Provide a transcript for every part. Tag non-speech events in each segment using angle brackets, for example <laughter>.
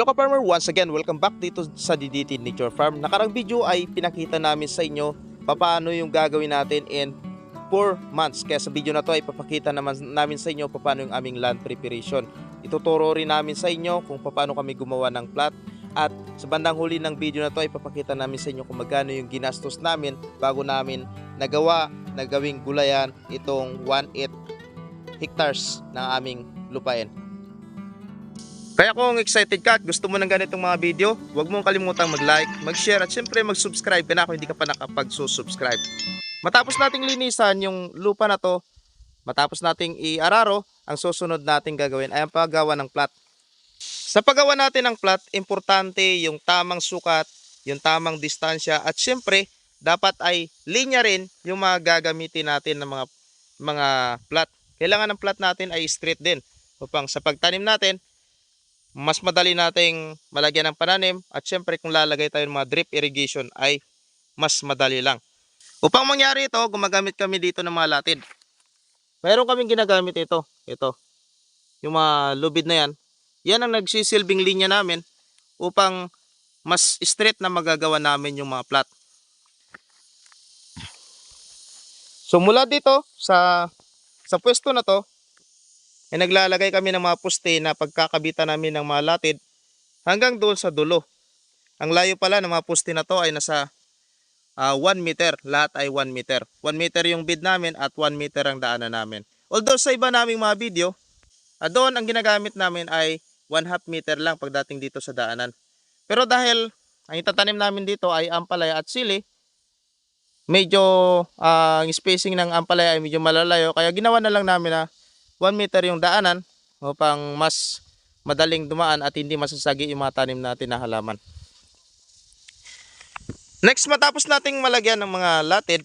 Hello ka-farmer, once again, welcome back dito sa DDT Nature Farm. Nakarang video ay pinakita namin sa inyo paano yung gagawin natin in 4 months. Kaya sa video na to ay papakita naman namin sa inyo paano yung aming land preparation. Ituturo rin namin sa inyo kung paano kami gumawa ng plot. At sa bandang huli ng video na to ay papakita namin sa inyo kung magkano yung ginastos namin bago namin nagawa na gawing gulayan itong 1.8 hectares ng aming lupain. Kaya kung excited ka at gusto mo ng ganitong mga video, huwag mong kalimutang mag-like, mag-share at syempre mag-subscribe ka na kung hindi ka pa nakapag-subscribe. Matapos nating linisan yung lupa na to, matapos nating i-araro, ang susunod nating gagawin ay ang paggawa ng plat. Sa paggawa natin ng plat, importante yung tamang sukat, yung tamang distansya at syempre dapat ay linya rin yung mga gagamitin natin ng mga mga plat. Kailangan ng plat natin ay straight din upang sa pagtanim natin mas madali nating malagyan ng pananim at syempre kung lalagay tayo ng mga drip irrigation ay mas madali lang. Upang mangyari ito, gumagamit kami dito ng mga latid. Meron kaming ginagamit ito. Ito. Yung mga lubid na yan. Yan ang nagsisilbing linya namin upang mas straight na magagawa namin yung mga plat. So mula dito sa sa pwesto na to, ay naglalagay kami ng mga poste na pagkakabitan namin ng mga latid hanggang doon sa dulo. Ang layo pala ng mga poste na to ay nasa 1 meter. Lahat ay 1 meter. 1 meter yung bid namin at 1 meter ang daanan namin. Although sa iba naming mga video, ah, doon ang ginagamit namin ay 1 half meter lang pagdating dito sa daanan. Pero dahil ang itatanim namin dito ay ampalaya at sili, medyo ah, ang spacing ng ampalaya ay medyo malalayo. Kaya ginawa na lang namin na 1 meter yung daanan upang mas madaling dumaan at hindi masasagi yung mga tanim natin na halaman. Next, matapos nating malagyan ng mga latid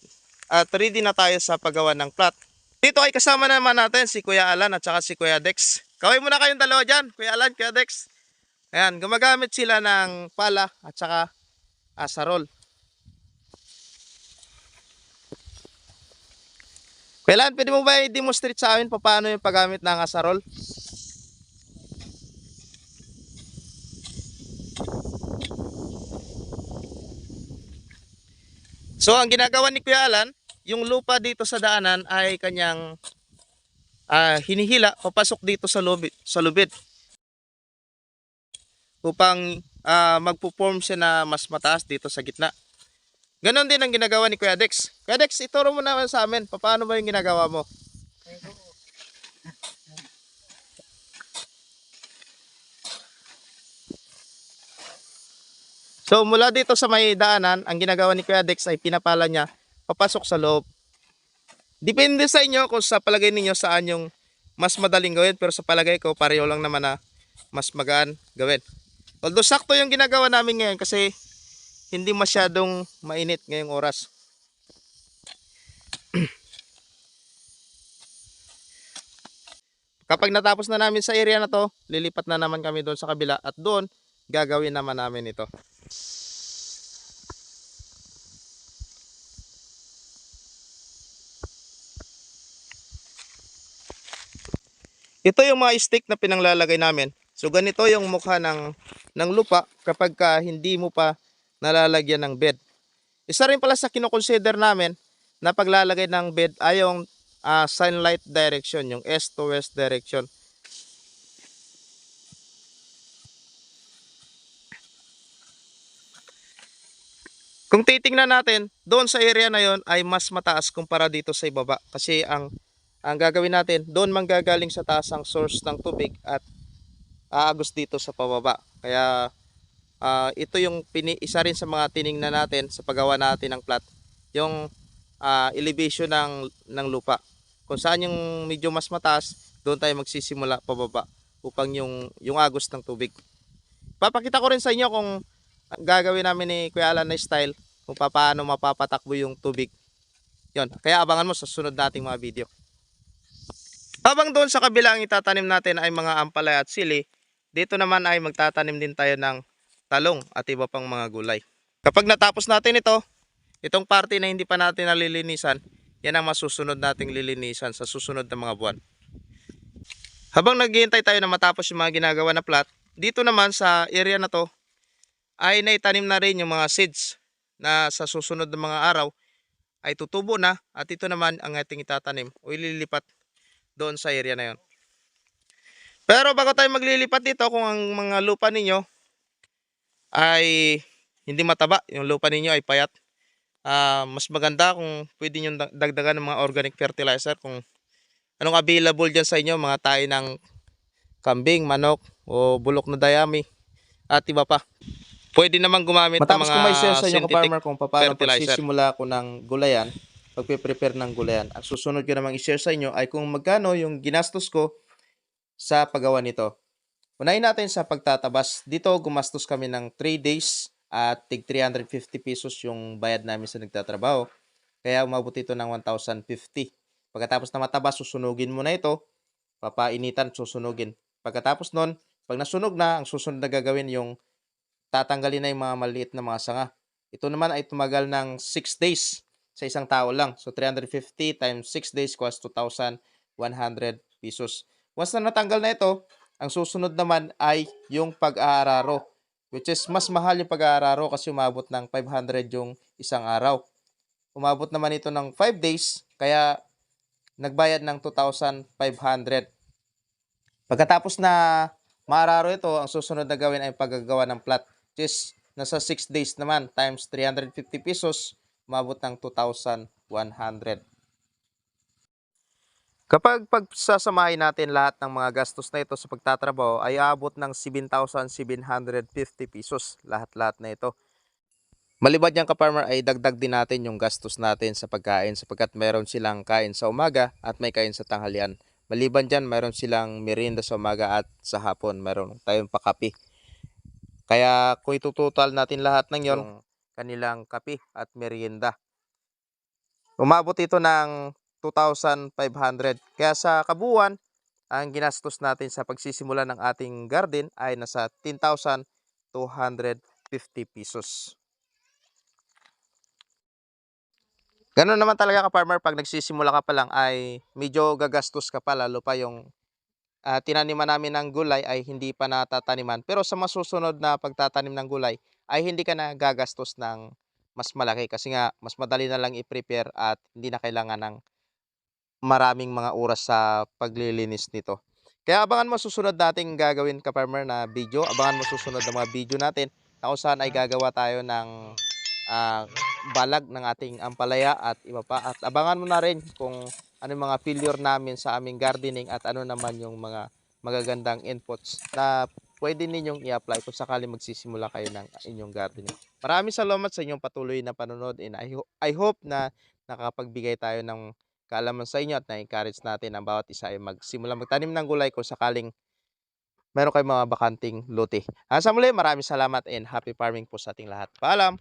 at ready na tayo sa paggawa ng plot. Dito ay kasama naman natin si Kuya Alan at saka si Kuya Dex. Kaway muna kayong dalawa dyan, Kuya Alan, Kuya Dex. Ayan, gumagamit sila ng pala at saka asarol. Kailan, pwede mo ba i-demonstrate sa amin pa paano yung paggamit ng asarol? So, ang ginagawa ni Kuya Alan, yung lupa dito sa daanan ay kanyang ah, hinihila papasok dito sa lubid, sa lubid. Upang ah, magpo-form siya na mas mataas dito sa gitna. Ganon din ang ginagawa ni Kuya Dex. Kuya Dex, ituro mo naman sa amin, paano ba yung ginagawa mo? So mula dito sa may daanan, ang ginagawa ni Kuya Dex ay pinapala niya papasok sa loob. Depende sa inyo kung sa palagay ninyo saan yung mas madaling gawin pero sa palagay ko pareho lang naman na mas magaan gawin. Although sakto yung ginagawa namin ngayon kasi hindi masyadong mainit ngayong oras. <clears throat> Kapag natapos na namin sa area na to, lilipat na naman kami doon sa kabila at doon gagawin naman namin ito. Ito yung mga stick na pinanglalagay namin. So ganito yung mukha ng, ng lupa kapag ka hindi mo pa nalalagyan ng bed. Isa rin pala sa kinoconsider namin na paglalagay ng bed ay yung ah, sunlight direction, yung east to west direction. Kung titingnan natin, doon sa area na yon ay mas mataas kumpara dito sa ibaba. Kasi ang ang gagawin natin, doon manggagaling sa taas ang source ng tubig at aagos dito sa pababa. Kaya ah, ito yung pini, isa rin sa mga tiningnan natin sa paggawa natin ng plat. Yung ah, elevation ng, ng lupa. Kung saan yung medyo mas mataas, doon tayo magsisimula pababa upang yung, yung agos ng tubig. Papakita ko rin sa inyo kung gagawin namin ni Kuya Alan na style kung paano mapapatakbo yung tubig. Yon, kaya abangan mo sa sunod nating mga video. Habang doon sa kabila ang itatanim natin ay mga ampalaya at sili, dito naman ay magtatanim din tayo ng talong at iba pang mga gulay. Kapag natapos natin ito, itong parte na hindi pa natin nalilinisan, yan ang masusunod nating lilinisan sa susunod na mga buwan. Habang naghihintay tayo na matapos yung mga ginagawa na plat, dito naman sa area na to ay naitanim na rin yung mga seeds na sa susunod na mga araw ay tutubo na at ito naman ang ating itatanim o ililipat doon sa area na yon. Pero bago tayo maglilipat dito kung ang mga lupa ninyo ay hindi mataba, yung lupa ninyo ay payat, ah, mas maganda kung pwede nyo dag- dagdagan ng mga organic fertilizer kung anong available dyan sa inyo, mga tayo ng kambing, manok, o bulok na dayami, at iba pa. Pwede naman gumamit Matapos ng ko mga may share sa inyo farmer kung paano pagsisimula ko ng gulayan, pagpe-prepare ng gulayan. Ang susunod ko namang i-share sa inyo ay kung magkano yung ginastos ko sa paggawa nito. Unahin natin sa pagtatabas. Dito gumastos kami ng 3 days at tig 350 pesos yung bayad namin sa nagtatrabaho. Kaya umabot ito ng 1,050. Pagkatapos na matabas, susunugin mo na ito. Papainitan, susunugin. Pagkatapos nun, pag nasunog na, ang susunod na gagawin yung tatanggalin na yung mga maliit na mga sanga. Ito naman ay tumagal ng 6 days sa isang tao lang. So 350 times 6 days cost 2,100 pesos. Once na natanggal na ito, ang susunod naman ay yung pag-aararo. Which is mas mahal yung pag-aararo kasi umabot ng 500 yung isang araw. Umabot naman ito ng 5 days, kaya nagbayad ng 2,500. Pagkatapos na maararo ito, ang susunod na gawin ay paggagawa ng plat. Which is nasa 6 days naman times 350 pesos, umabot ng 2,100. Kapag pagsasamahin natin lahat ng mga gastos na ito sa pagtatrabaho ay aabot ng 7,750 pesos lahat-lahat na ito. Maliban yan ka-farmer ay dagdag din natin yung gastos natin sa pagkain sapagkat meron silang kain sa umaga at may kain sa tanghalian. Maliban dyan, meron silang merienda sa umaga at sa hapon meron tayong pakapi. Kaya kung itutotal natin lahat ng yon, kanilang kapi at merienda. Umabot ito ng 2,500. Kaya sa kabuuan, ang ginastos natin sa pagsisimula ng ating garden ay nasa 10,250 pesos. Ganun naman talaga ka farmer pag nagsisimula ka pa lang ay medyo gagastos ka pa lalo pa yung ah, tinaniman namin ng gulay ay hindi pa natataniman. Pero sa masusunod na pagtatanim ng gulay ay hindi ka na gagastos ng mas malaki kasi nga mas madali na lang i-prepare at hindi na kailangan ng maraming mga oras sa paglilinis nito. Kaya abangan mo susunod nating gagawin ka farmer na video. Abangan mo susunod na mga video natin na kung saan ay gagawa tayo ng ah, balag ng ating ampalaya at iba pa. At abangan mo na rin kung ano yung mga failure namin sa aming gardening at ano naman yung mga magagandang inputs na pwede ninyong i-apply kung sakali magsisimula kayo ng inyong gardening. Maraming salamat sa inyong patuloy na panonood and I, ho- I hope na nakapagbigay tayo ng kaalaman sa inyo at na-encourage natin ang bawat isa ay magsimula magtanim ng gulay kung sakaling meron kayong mga bakanting lote. Hanggang sa muli, maraming salamat and happy farming po sa ating lahat. Paalam!